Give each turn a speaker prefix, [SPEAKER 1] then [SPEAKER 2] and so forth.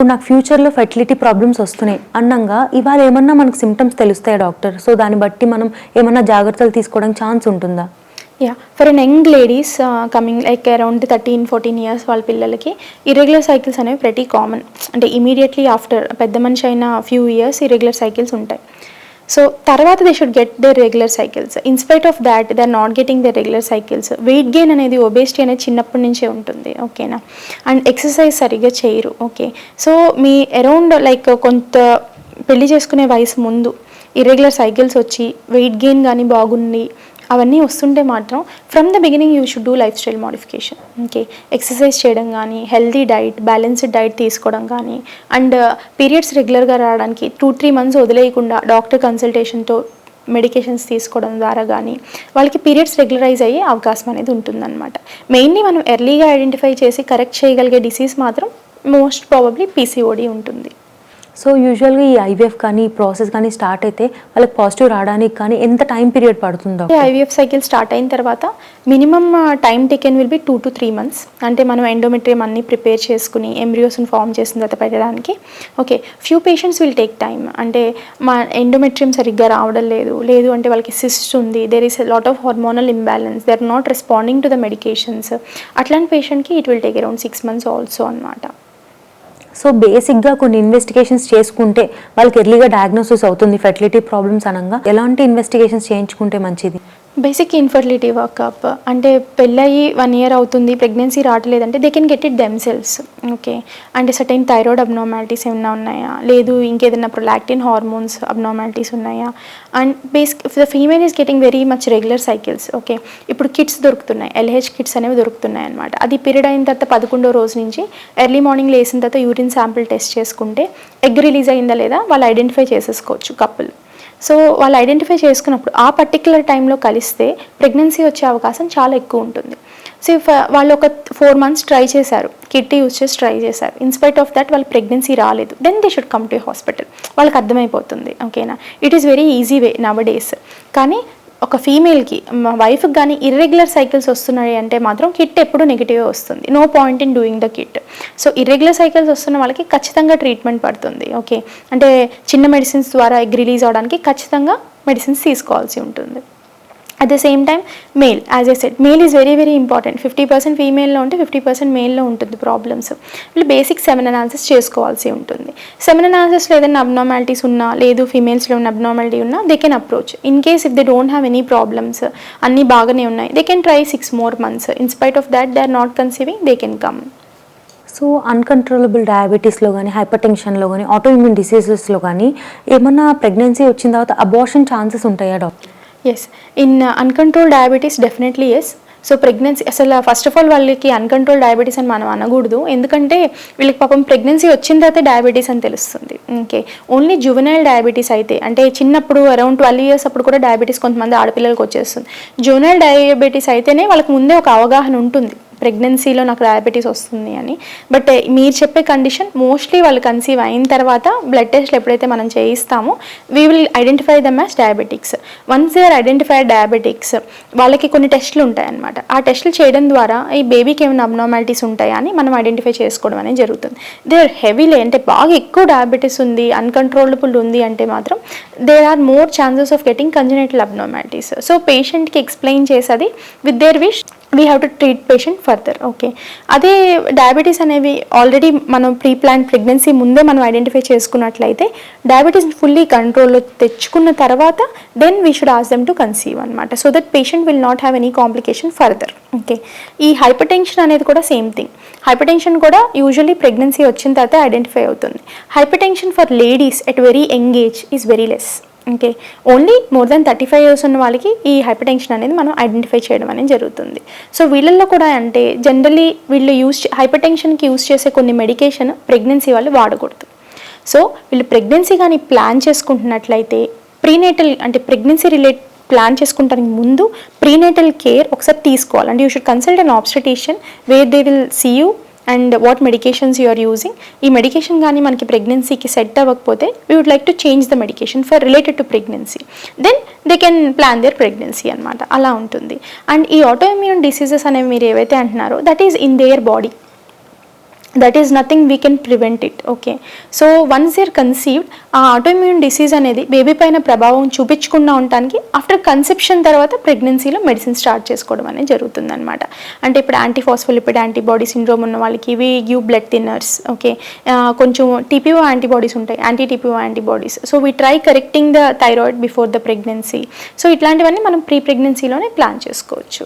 [SPEAKER 1] ఇప్పుడు నాకు ఫ్యూచర్లో ఫెర్టిలిటీ ప్రాబ్లమ్స్ వస్తున్నాయి. అన్నంగా ఇవాళ ఏమన్నా మనకు సిమ్టమ్స్ తెలుస్తాయి డాక్టర్ సో దాన్ని బట్టి మనం ఏమన్నా జాగ్రత్తలు తీసుకోవడానికి ఛాన్స్ ఉంటుందా?
[SPEAKER 2] Ya for an young ladies coming like around thirteen fourteen years వాళ్ళ పిల్లలకి ఇరెగ్యులర్ సైకిల్స్ అనేవి ప్రతి కామన్ అంటే ఇమీడియట్లీ ఆఫ్టర్ పెద్ద మనిషి అయిన ఫ్యూ ఇయర్స్ ఇరెగ్యులర్ సైకిల్స్ ఉంటాయి. సో తర్వాత they should get the regular cycles in spite of that they are not getting the regular cycles weight gain అనేది ఒబేసిటీ అనేది చిన్నప్పటి నుంచే ఉంటుంది. ఓకేనా అండ్ ఎక్సర్సైజ్ సరిగ్గా చేయరు. ఓకే సో మీ అరౌండ్ లైక్ కొంత పెళ్ళి చేసుకునే వయసు ముందు ఇర్రెగ్యులర్ సైకిల్స్ వచ్చి వెయిట్ గెయిన్ కానీ బాగుంది అవన్నీ వస్తుంటే మాత్రం from the beginning you should do lifestyle modification okay exercise చేయడం కానీ హెల్తీ డైట్ బ్యాలెన్స్డ్ డైట్ తీసుకోవడం కానీ అండ్ పీరియడ్స్ రెగ్యులర్గా రావడానికి టూ త్రీ మంత్స్ వదిలేయకుండా డాక్టర్ కన్సల్టేషన్తో మెడికేషన్స్ తీసుకోవడం ద్వారా కానీ వాళ్ళకి పీరియడ్స్ రెగ్యులరైజ్ అయ్యే అవకాశం అనేది ఉంటుందన్నమాట. మెయిన్లీ మనం ఎర్లీగా ఐడెంటిఫై చేసి కరెక్ట్ చేయగలిగే డిసీజ్ మాత్రం మోస్ట్ ప్రాబబ్లీ పీసీఓడి ఉంటుంది.
[SPEAKER 1] సో యూజువల్గా ఈ ఐవీఎఫ్ కానీ ఈ ప్రాసెస్ కానీ స్టార్ట్ అయితే వాళ్ళకి పాజిటివ్ రావడానికి కానీ ఎంత టైం పీరియడ్ పడుతుందో
[SPEAKER 2] ఐవీఎఫ్ సైకిల్ స్టార్ట్ అయిన తర్వాత minimum time taken will be two to three months అంటే మనం ఎండోమెట్రియం అన్ని ప్రిపేర్ చేసుకుని ఎంబ్రియోస్ని ఫామ్ చేసిన తర్వాత పెట్టడానికి. Okay few patients will take time అంటే మా ఎండోమెట్రియం సరిగ్గా రావడం లేదు. లేదు అంటే వాళ్ళకి సిస్ట్ ఉంది. There is lot of hormonal imbalance they are not responding to the medications అట్లాంటి పేషెంట్కి it will take around six months also అనమాట
[SPEAKER 1] సో బేసిక్గా కొన్ని ఇన్వెస్టిగేషన్స్ చేసుకుంటే వాళ్ళకి ఎర్లీగా డయాగ్నోసిస్ అవుతుంది ఫెర్టిలిటీ ప్రాబ్లమ్స్ అనగా. ఎలాంటి ఇన్వెస్టిగేషన్స్ చేయించుకుంటే మంచిది?
[SPEAKER 2] బేసిక్ ఇన్ఫర్టిలిటీ వర్కప్ అంటే పెళ్ళయి వన్ ఇయర్ అవుతుంది pregnancy రావట్లేదంటే they can get it themselves okay అంటే సర్టైన్ థైరాయిడ్ అబ్నార్మాలిటీస్ ఏమైనా ఉన్నాయా? లేదు ఇంకేదైనా ప్రొలాక్టిన్ హార్మోన్స్ అబ్నార్మాలిటీస్ ఉన్నాయా? And basic the female is getting very much regular cycles okay ఇప్పుడు కిట్స్ దొరుకుతున్నాయి. ఎల్హెచ్ కిట్స్ అనేవి దొరుకుతున్నాయి అనమాట అది పీరియడ్ అయిన తర్వాత పదకొండో రోజు నుంచి ఎర్లీ మార్నింగ్ లేసిన తర్వాత యూరిన్ శాంపిల్ టెస్ట్ చేసుకుంటే ఎగ్ రిలీజ్ అయిందా లేదా వాళ్ళు ఐడెంటిఫై చేసేసుకోవచ్చు కప్పులు సో వాళ్ళు ఐడెంటిఫై చేసుకున్నప్పుడు ఆ పర్టికులర్ టైంలో కలిస్తే ప్రెగ్నెన్సీ వచ్చే అవకాశం చాలా ఎక్కువ ఉంటుంది. సో ఇఫ్ uh, వాళ్ళు ఒక ఫోర్ మంత్స్ ట్రై చేశారు కిట్ యూజ్ చేసి ట్రై చేశారు ఇన్స్పైట్ ఆఫ్ దట్ వాళ్ళు ప్రెగ్నెన్సీ రాలేదు then they should come to hospital వాళ్ళకి అర్థమైపోతుంది ఓకేనా it is very easy way nowadays కానీ ఒక ఫీమేల్కి మా వైఫ్కి కానీ ఇర్రెగ్యులర్ సైకిల్స్ వస్తున్నాయి అంటే మాత్రం కిట్ ఎప్పుడు నెగిటివ్ వస్తుంది. No point in doing the kit so irregular cycles వస్తున్న వాళ్ళకి ఖచ్చితంగా ట్రీట్మెంట్ పడుతుంది. ఓకే అంటే చిన్న మెడిసిన్స్ ద్వారా ఎగ్ రిలీజ్ అవడానికి ఖచ్చితంగా మెడిసిన్స్ తీసుకోవాల్సి ఉంటుంది. At the same time male as a set male is very very important fifty percent ఫీమేల్లో ఉంటే ఫిఫ్టీ పర్సెంట్ మేల్లో ఉంటుంది ప్రాబ్లమ్స్ వీళ్ళు బేసిక్ సెమెన్ అనాలిసిస్ చేసుకోవాల్సి ఉంటుంది. సెమెన్ అనాలిసిస్లో ఏదైనా అబ్నార్మాలిటీస్ ఉన్నా లేదు ఫీమేల్స్లో ఉన్న అబ్నార్మాలిటీ ఉన్నా they can approach in case if they don't have any problems అన్నీ బాగానే ఉన్నాయి they can try six more months in spite of that they are not conceiving they can come
[SPEAKER 1] so uncontrollable డయాబెటీస్లో కానీ hyper టెన్షన్లో కానీ auto immune డిసీజెస్లో కానీ ఏమన్నా pregnancy వచ్చిన తర్వాత అబార్షన్ ఛాన్సెస్ ఉంటాయా doctor
[SPEAKER 2] yes in uncontrol diabetes definitely yes so pregnancy అసలు first of all వాళ్ళకి అన్కంట్రోల్ డయాబెటీస్ అని మనం అనకూడదు. ఎందుకంటే వీళ్ళకి పాపం ప్రెగ్నెన్సీ వచ్చిన తర్వాత డయాబెటీస్ అని తెలుస్తుంది. ఓకే ఓన్లీ జువెనైల్ డయాబెటీస్ అయితే అంటే చిన్నప్పుడు అరౌండ్ ట్వెల్వ్ ఇయర్స్ అప్పుడు కూడా డయాబెటీస్ కొంతమంది ఆడపిల్లలకు వచ్చేస్తుంది. జువెనైల్ డయాబెటీస్ అయితేనే వాళ్ళకి ముందే ఒక అవగాహన ఉంటుంది. ప్రెగ్నెన్సీలో నాకు డయాబెటీస్ వస్తుంది అని. బట్ eh, మీరు చెప్పే కండిషన్ మోస్ట్లీ వాళ్ళు కన్సీవ్ అయిన తర్వాత బ్లడ్ టెస్ట్లు ఎప్పుడైతే మనం చేయిస్తామో we will identify them as diabetics once they are identify diabetics వాళ్ళకి కొన్ని టెస్టులు ఉంటాయన్నమాట. ఆ టెస్టులు చేయడం ద్వారా ఈ బేబీకి ఏమైనా అబ్నార్మాలిటీస్ ఉంటాయా అని మనం ఐడెంటిఫై చేసుకోవడం అనేది జరుగుతుంది. దే ఆర్ హెవీలీ అంటే బాగా ఎక్కువ డయాబెటీస్ ఉంది అన్కంట్రోలబుల్ ఉంది అంటే మాత్రం there are more chances of getting congenital abnormalities so పేషెంట్కి ఎక్స్ప్లెయిన్ చేసేది with their wish we have to treat patient further okay అదే డయాబెటీస్ అనేవి ఆల్రెడీ మనం ప్రీ ప్లాన్ ప్రెగ్నెన్సీ ముందే మనం ఐడెంటిఫై చేసుకున్నట్లయితే డయాబెటీస్ ఫుల్లీ కంట్రోల్లో తెచ్చుకున్న తర్వాత then we should ask them to conceive అనమాట so that patient will not have any complication further okay ఈ హైపర్ టెన్షన్ అనేది కూడా సేమ్ థింగ్ హైపర్ టెన్షన్ కూడా యూజువలీ ప్రెగ్నెన్సీ వచ్చిన తర్వాత ఐడెంటిఫై అవుతుంది. Hypertension for ladies at very young age is very less okay. Only more than thirty five years ఉన్న వాళ్ళకి ఈ హైపర్ టెన్షన్ అనేది మనం ఐడెంటిఫై చేయడం అనేది జరుగుతుంది. సో వీళ్ళల్లో కూడా అంటే జనరలీ వీళ్ళు యూస్ హైపర్ టెన్షన్కి యూస్ చేసే కొన్ని మెడికేషన్ ప్రెగ్నెన్సీ వాళ్ళు వాడకూడదు. సో వీళ్ళు ప్రెగ్నెన్సీ కానీ ప్లాన్ చేసుకుంటున్నట్లయితే ప్రీనేటల్ అంటే ప్రెగ్నెన్సీ రిలేట్ ప్లాన్ చేసుకుంటానికి ముందు ప్రీనేటల్ కేర్ ఒకసారి తీసుకోవాలి. అంటే you should consult an obstetrician where they will see you and what medications you are using. ఈ మెడికేషన్ కానీ మనకి ప్రెగ్నెన్సీకి సెట్ అవ్వకపోతే we would like to change the medication for related to pregnancy then they can plan their pregnancy అనమాట అలా ఉంటుంది. And ఈ autoimmune diseases అనేవి మీరు ఏవైతే అంటున్నారో that is in their body that is nothing we can prevent it okay so once year conceived ఆ autoimmune disease అనేది బేబీ పైన ప్రభావం చూపించకుండా ఉండటానికి ఆఫ్టర్ కన్సెప్షన్ తర్వాత ప్రెగ్నెన్సీలో మెడిసిన్ స్టార్ట్ చేసుకోవడం అనేది జరుగుతుంది అనమాట అంటే ఇప్పుడు యాంటీఫాస్ఫోలిపిడ్ యాంటీబాడీ సిండ్రోమ్ ఉన్న వాళ్ళకి ఇవి గివ్ బ్లడ్ థిన్నర్స్ ఓకే కొంచెం టీపీఓ యాంటీబాడీస్ ఉంటాయి anti TPO antibodies so we try correcting the thyroid before the pregnancy so ఇట్లాంటివన్నీ మనం ప్రీ ప్రెగ్నెన్సీలోనే ప్లాన్ చేసుకోవచ్చు.